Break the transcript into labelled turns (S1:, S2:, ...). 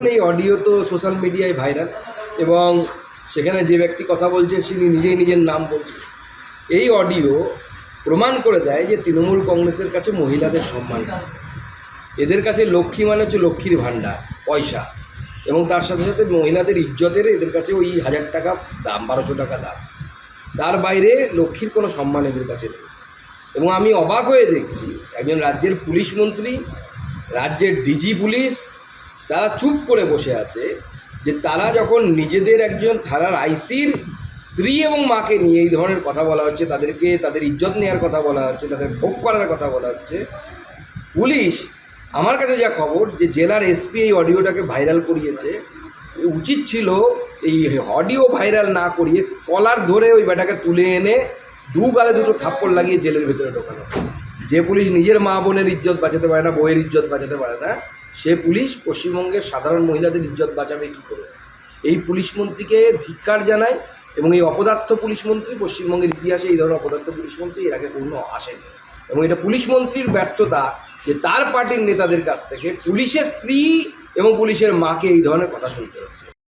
S1: এই অডিও তো সোশ্যাল মিডিয়ায় ভাইরাল এবং সেখানে যে ব্যক্তি কথা বলছে তিনি নিজেই নিজের নাম বলছে এই অডিও প্রমাণ করে দেয় যে তৃণমূল কংগ্রেসের কাছে মহিলাদের সম্মান এদের কাছে লক্ষ্মী মানে হচ্ছে লক্ষ্মীর ভাণ্ডার, পয়সা এবং তার সাথে সাথে মহিলাদের ইজ্জতের এদের কাছে ওই হাজার টাকা দাম, বারোশো টাকা দাম। তার বাইরে লক্ষ্মীর কোনো সম্মান এদের কাছে নেই। এবং আমি অবাক হয়ে দেখছি একজন রাজ্যের পুলিশ মন্ত্রী, রাজ্যের ডিজি পুলিশ তারা চুপ করে বসে আছে যে তারা যখন নিজেদের একজন থানার আইসির স্ত্রী এবং মাকে নিয়ে এই ধরনের কথা বলা হচ্ছে, তাদেরকে তাদের ইজ্জত নেওয়ার কথা বলা হচ্ছে, তাদের ভোগ করার কথা বলা হচ্ছে, পুলিশ আমার কাছে যা খবর যে জেলার এসপি এই অডিওটাকে ভাইরাল করিয়েছে। উচিত ছিল এই অডিও ভাইরাল না করিয়ে কলার ধরে ওই বেটাকে তুলে এনে দু গালে দুটো থাপ্পড় লাগিয়ে জেলের ভেতরে ঢোকানো। যে পুলিশ নিজের মা বোনের ইজ্জত বাঁচাতে পারে না বইয়ের ইজ্জত বাঁচাতে পারে না সে পুলিশ পশ্চিমবঙ্গের সাধারণ মহিলাদের ইজ্জত বাঁচাবে কী করে? এই পুলিশ মন্ত্রীকে ধিক্কার জানায় এবং এই অপদার্থ পুলিশ মন্ত্রী পশ্চিমবঙ্গের ইতিহাসে এই ধরনের অপদার্থ পুলিশ মন্ত্রী এর আগে কোনো আসেনি। এবং এটা পুলিশ মন্ত্রীর ব্যর্থতা যে তার পার্টির নেতাদের কাছ থেকে পুলিশের স্ত্রী এবং পুলিশের মাকে এই ধরনের কথা শুনতে হচ্ছে।